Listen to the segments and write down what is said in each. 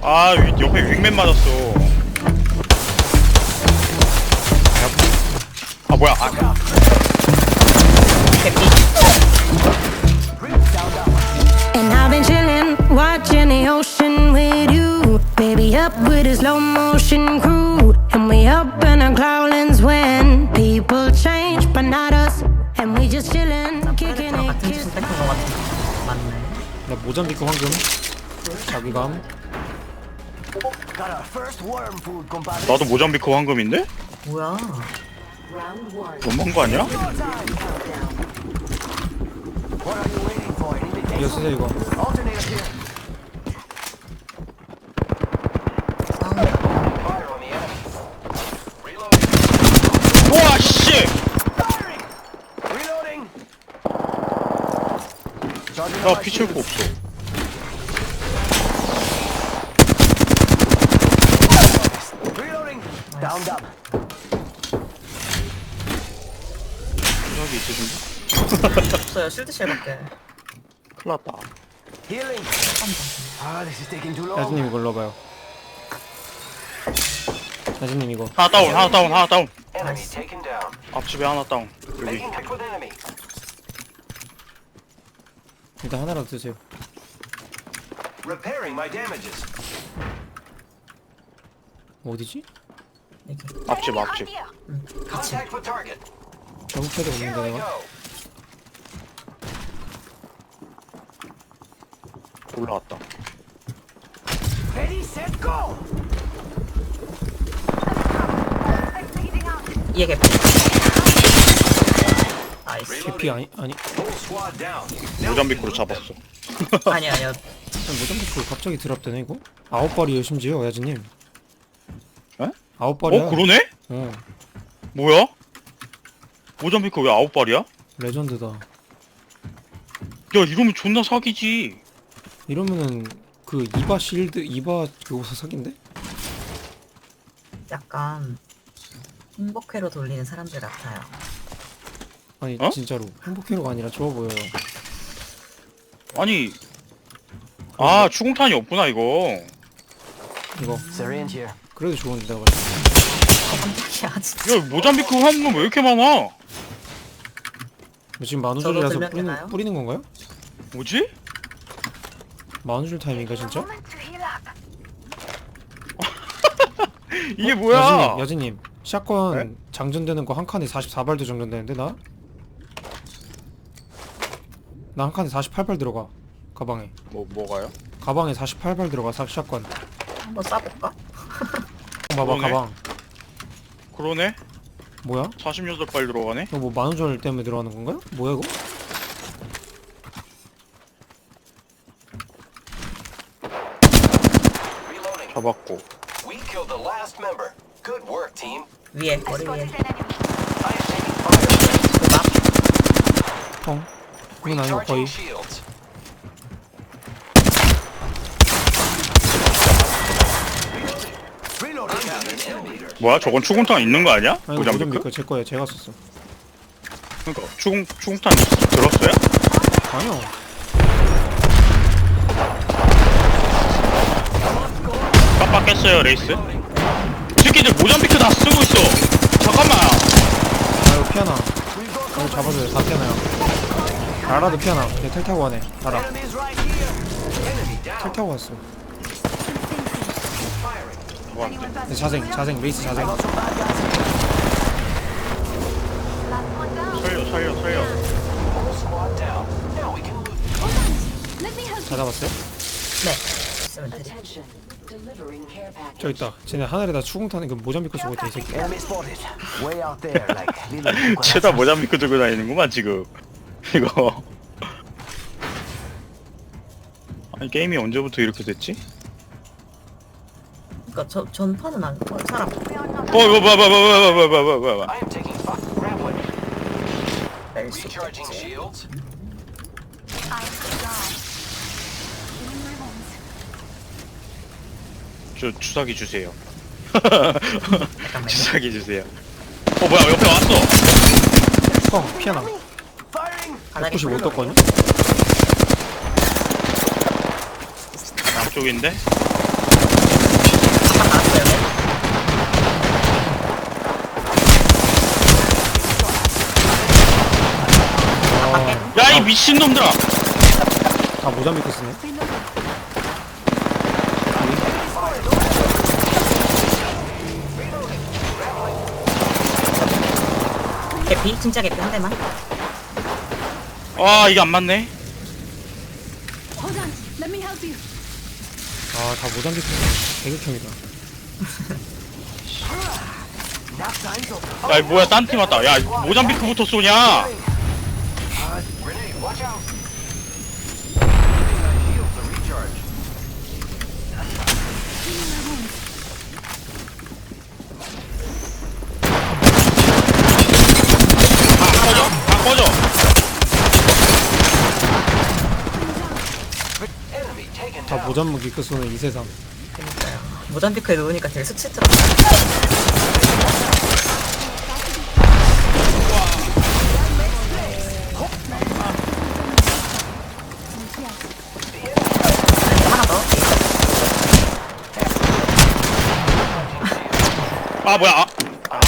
아 위- 옆에 윙맨 맞았어 아 뭐야 아, And I've been chillin', watching the ocean with you. Baby, up with a slow motion crew. And we up in our cloudlands when people change, but not us. And we just chillin', kicking 프레데터 it, 같은 kiss. 짓 뺏은 거 같은데 맞네 나 모잠비크 황금 자기감 나도 모잠비크 황금인데? 뭐야 너무한 거 아니야? 이거? 쓰세요 이거. 우와 씨! 나 on my 피 채울 거. 없어 Reloading. Downed up. 생각이 있으신가? 없어요 실드 쉘밖에 큰일 났다 Healing. Ah, this is taking too long. 야진님 이거 넣어봐요 야진님 이거 하나 다운 하나 다운 하나 다운 Enemy taken down. 앞집에 하나 다운 여기 Making contact with enemy. 일단 하나라도 드세요 Repairing my damages. 어디지? 여기 앞집 앞집 Contact with target. 저국 패드 Here 없는데 I 내가 go. 올라왔다 Ready, set, go. 이해 개피 나이스 개피 아니 아니 Whole squad down. 모잠비크로 잡았어 아니 아니요 모잠비크 갑자기 드랍되네 이거? 아홉 발이에요 심지어 야진님 에? 아홉 발이야 어 그러네? 어 뭐야? 모잠비크 왜 아홉 발이야? 야 레전드다 이러면 존나 사기지 이러면은 그 이바 실드 이바 그거 사기인데? 약간 행복회로 돌리는 사람들 같아요 아니 어? 진짜로 행복해로가 아니라 좋아 보여요 아니 아 추궁탄이 없구나 이거 이거 here. 그래도 좋은데 때 깜짝이야 진짜 야 모잠비크 황금 왜 이렇게 많아 지금 저도 만우절이라서 들면 뿌리는, 되나요? 뿌리는 건가요? 뭐지? 만우절 타임인가 진짜? 이게 뭐야 여진님, 여진님 샷건 네? 장전되는 거 한 칸에 44발도 장전되는데 나? 나 한 칸에 48발 들어가 가방에 뭐 뭐가요? 가방에 48발 들어가 사, 샷건 한번 쏴볼까? 봐봐 그러네. 가방 그러네 뭐야? 48발 들어가네 이거 뭐 만우절 때문에 들어가는 건가요? 뭐야 이거? Reloading. 잡았고 We killed the last member. Good work, team. 위에 머리 위에 I am taking fire. 그밥 펑 그건 아니고 거의 shields. Reloading. Got an enemy. 뭐야? 저건 추궁탄 있는 거 아니야? 아니 모잠비크? 모잠비크 제 거예요. 제가 썼어. 그러니까 추궁 추궁탄 들었어요? 아니요. 깜빡했어요 레이스. 이 새끼들 모잠비크 다 쓰고 있어. 잠깐만. 아유 피아나. 이거 잡아줘요. 다 피아나요? 알아도 피아나? 얘텔 타고 가네. down. 텔 타고 갔어 잡았는데 네, 자생 자생 레이스 자생. 살려 살려 살려. 다 잡았어요? 네. 저기 있다. 쟤네 하늘에다 추궁 타는 그 모잠비크 쓰고 있다 이 새끼. Little 쟤다 모잠비크 들고 다니는구만 지금. 이거. 아니 게임이 언제부터 이렇게 됐지? 그니까 저 전파는 안 어, 사람 어 이거 봐봐 봐봐 봐봐 봐봐 봐봐 I am taking fire. Grab one. 뺄수 Recharging 있겠지 shields. 저 주사기 주세요 주사기 주세요 어 뭐야 옆에 왔어 뻥 피아나 Firing. 바닥에 195 떴거든요? 양쪽인데 야 이 미친놈들아. 다 모자 믿고 쓰네. 개피? 진짜 개피 한 대만? 아 이게 안 맞네. 아다 모자 믿고 쓰네. 개극형이다. 야 뭐야 딴 팀 왔다. 야 모잠비크부터 쏘냐? 다 꺼져 다 꺼져. 다 모잠비크 쓰는 이 세상. 모잠비크에 누우니까 되게 수치스럽다. 아 뭐야? 아. 아.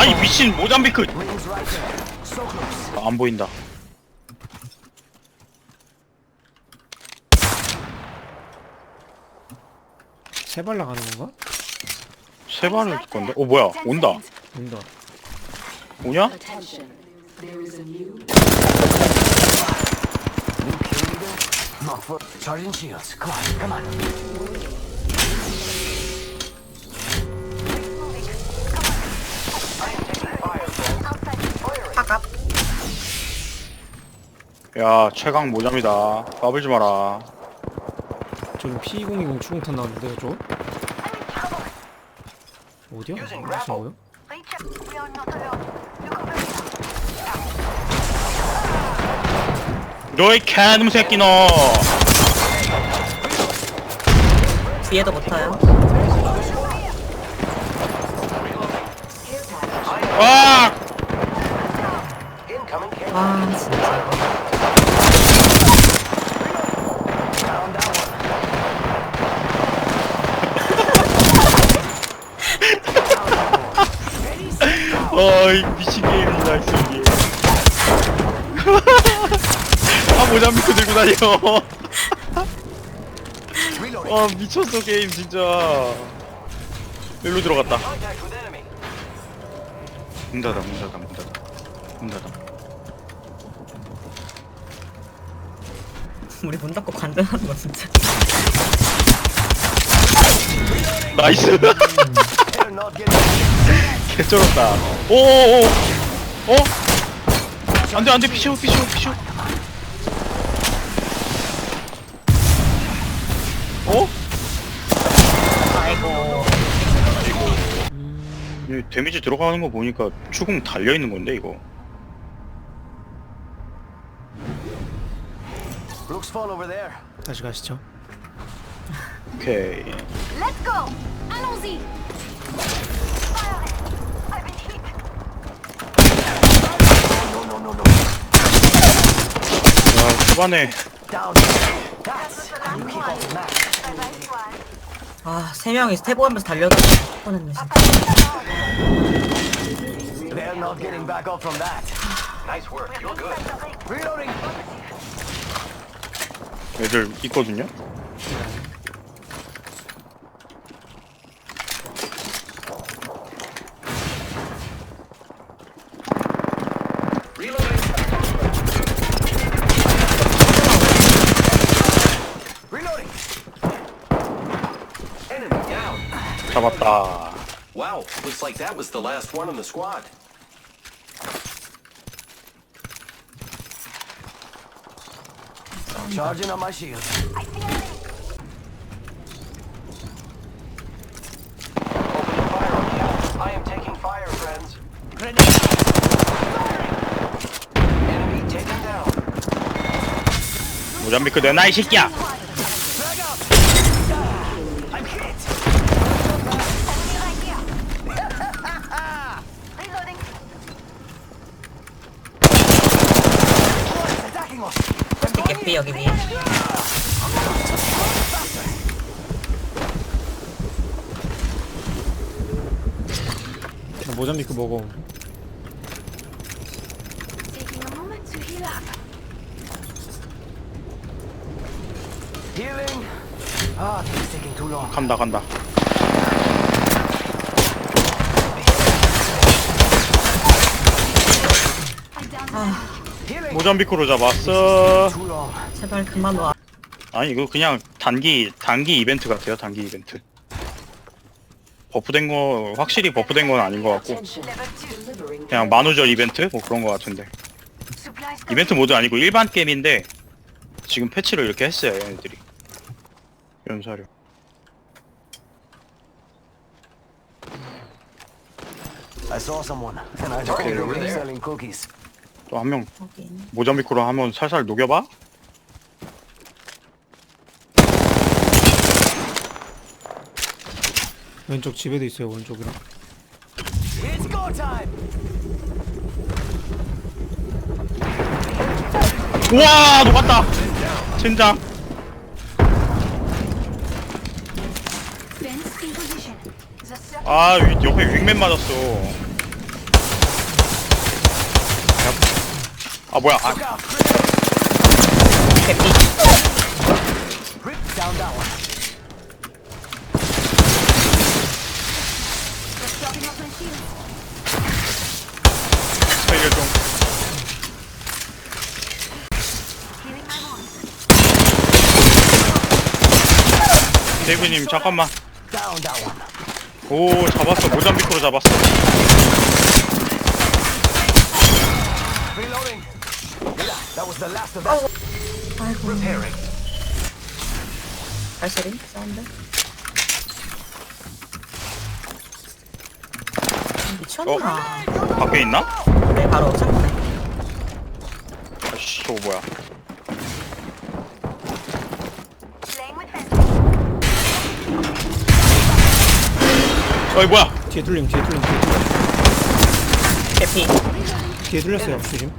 아니 미친 모잠비크. 아, 안 보인다. 세 발 나가는 건가? 세 발을 줄 건데? 어 뭐야? 온다. 온다. 오냐 야 최강 모잠이다 까불지 마라 저기 P220 추궁탄 나왔는데 저 어디야? 무슨 거요? 너의 개놈 새끼 너 뒤에도 붙어요. 와! 와, 진짜. 어이 미친 게임이다 이게 아 모잠비크 들고 다녀. 와 미쳤어 게임 진짜. 일로 들어갔다. 문 닫아 문 닫아 문 닫아 문 닫아 우리 문 닫고 관전하는 거 진짜. 나이스 getting 개쩔었다 오오오 어? 안돼 안돼 피쇼 피쇼 피쇼 어? 아이고. 이 데미지 들어가는 거 보니까 추궁 달려 있는 건데 이거 Fun over there. 다시 가시죠 오케이 Let's go. Allons-y. 야 초반에 Down. That's you keep on the map. 아, 세 명이 스태브하면서 달려도 뻔했네, 진짜. They're not getting back up from that. Nice work. You're good. Reloading. 애들 있거든요 Reloading. Enemy down. 잡았다 Wow, looks like that was the last one in the squad. Charging on my shield. Opening fire on you. I am taking fire, friends. Enemy taken down. 모잠비크 내놔 이 새끼야 여기 위에 모잠비크 먹어. 간다 간다. 아. 모잠비크로 잡았어. 제발 그만 와. 아니 이거 그냥 단기 단기 이벤트 같아요 단기 이벤트. 버프된 거 확실히 버프된 건 아닌 것 같고. 그냥 만우절 이벤트? 뭐 그런 거 같은데. 이벤트 모드 아니고 일반 게임인데 지금 패치를 이렇게 했어요 얘네들이. 연사료. I saw someone, and I they were selling cookies. 또 한 명 확인. 모잠비크로 한번 살살 녹여봐 왼쪽 집에도 있어요 오른쪽이랑 It's go time. 우와 녹았다 젠장 fence in position. The circle 아 위- 옆에 윙맨 맞았어 살려줘 Healing my wounds. 데이브님 잠깐만. 오 잡았어 모잠비크로 잡았어 Reloading. That was the last of that. 아이고. Repairing. 발소리? 사운드? 미쳤나? 밖에 있나? 네, 바로 창문에. 아씨 저거 뭐야. 어이 뭐야 뒤에 뚫림 뒤에 뚫림 뒤에 뚫림 개피. 뒤에 뚫렸어요 조심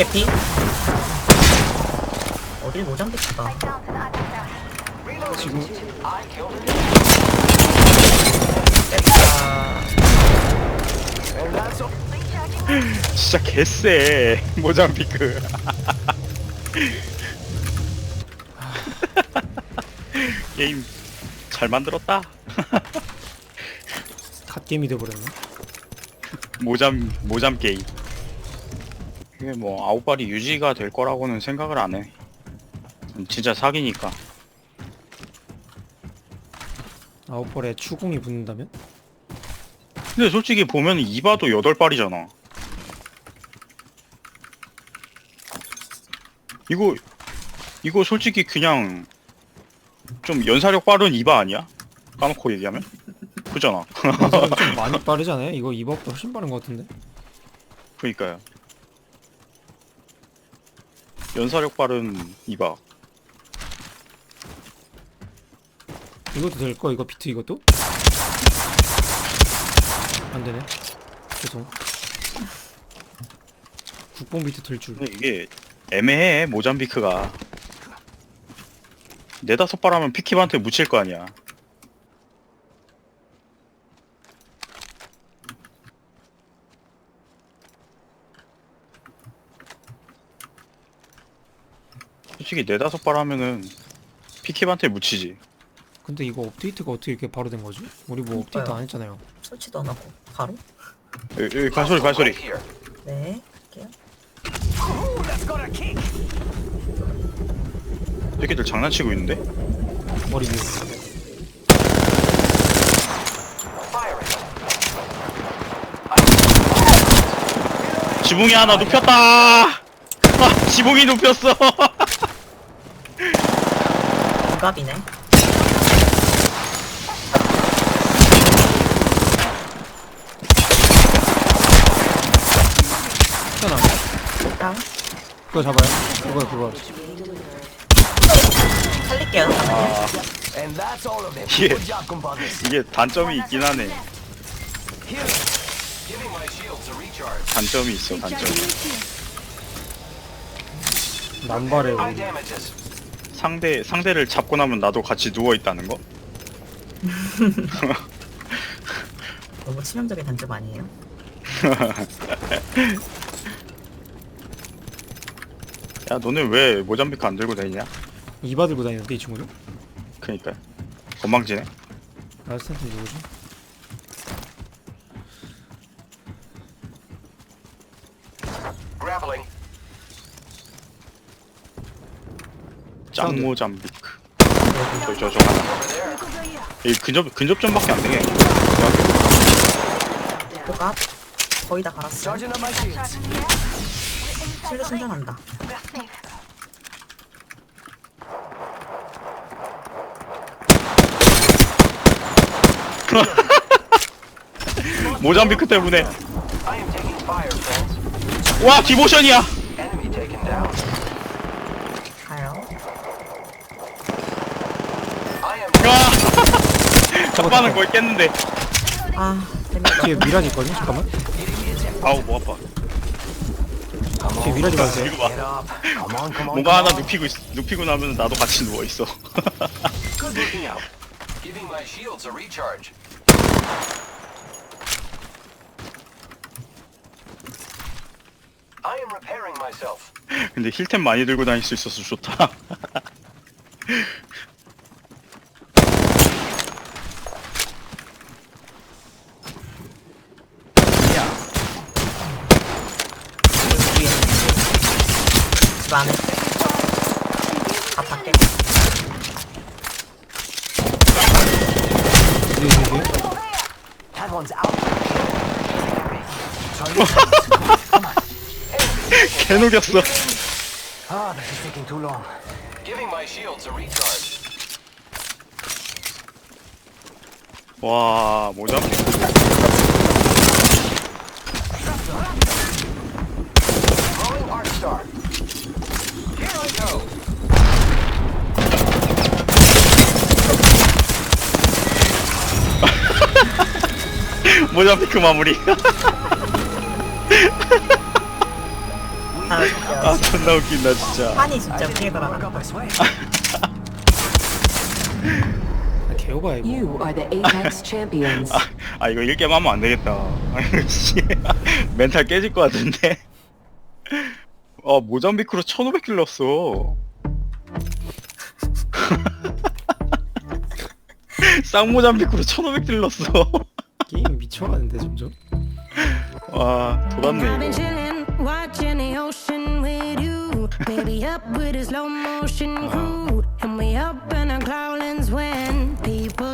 개피. 어딜 other side. 지금 all. 진짜 개쎄 모잠비크 게임 잘 만들었다 갓게임이 돼버렸네 모잠 모잠 게임 이게 뭐 아웃발이 유지가 될 거라고는 생각을 안 해. 진짜 사기니까. 아웃볼에 추궁이 붙는다면? 근데 솔직히 보면 이바도 8발이잖아. 이거 이거 솔직히 그냥 좀 연사력 빠른 이바 아니야? 까놓고 얘기하면? 그잖아. 좀 많이 빠르잖아요. 이거 이버보다 훨씬 빠른 것 같은데? 그니까요 연사력 빠른 이바. 이것도 될 거 이거 비트 이것도? 안 되네. 죄송. 국뽕 비트 될 줄. 근데 이게 애매해 모잠비크가. 네다섯 발 하면 피킵한테 묻힐 거 아니야 솔직히 네다섯 발 하면은 피킵한테 묻히지 근데 이거 업데이트가 어떻게 이렇게 바로 된 거지? 우리 뭐 업데이트 그러니까요. 안 했잖아요 설치도 안 하고. 바로? 여기, 여기 발소리 발소리. 네. 할게요. 새끼들 장난치고 있는데? 머리 위에 Firing. 지붕이 하나 눕혔다 아 지붕이 눕혔어 동갑이네. 괜찮아 다운. 그거 잡아요 그거 그거 살릴게요. And that's all of them. Yeah. Good job, compadres. 이게 단점이 있긴 하네 Healing. Giving my shields a recharge. 단점이 있어 단점이 High 우리 damages. 상대 상대를 잡고 나면 나도 같이 누워 있다는 거? 너무 치명적인 단점 아니에요? 야 너네 왜 모잠비크 안 들고 다니냐? 이바 들고 다니는데 이 친구는? 그니까 건방지네 라스탄트 누구지? 짱 모잠비크 저 저 저 하나 이 근접 근접전밖에 안 되게 뭐가? 거의 다 갈았어. 실드 충전한다. 모잠비크 때문에. 와 디모션이야 Enemy taken down. 가요. I am 와 잡아는 거의 깼는데 아. 뒤에 미라지 있거든요? 잠깐만 아우 목 아파 뒤에 미라지 봐주세요 이거 봐. 뭔가 하나. 눕히고 있, 눕히고 나면 나도 같이 누워 있어 Good looking out. Giving my shields a recharge. I am repairing myself. 근데 힐템 많이 들고 다닐 수 있어서 좋다 위에. 집 안에. 다 밖에. 뒤에 뒤에 뒤에 That one's out. 개 녹였어 Ah. 와 I go. 모잠비크 마무리 아, 진짜. 아 존나 웃긴다 진짜. 판이 진짜 sweat. 아, 개오바 이거. You are the Apex champions. 아, 아 이거 1게임 하면 안 되겠다. 아, 씨, 멘탈 깨질 것 같은데. 아 모잠비크로 1500킬 넣었어. 쌍모잠비크로 1500킬 넣었어. 게임 미쳐가는데 점점 와 been chillin', watchin' the ocean with you. Baby, up with a slow motion crew. And we up in our cloudlands when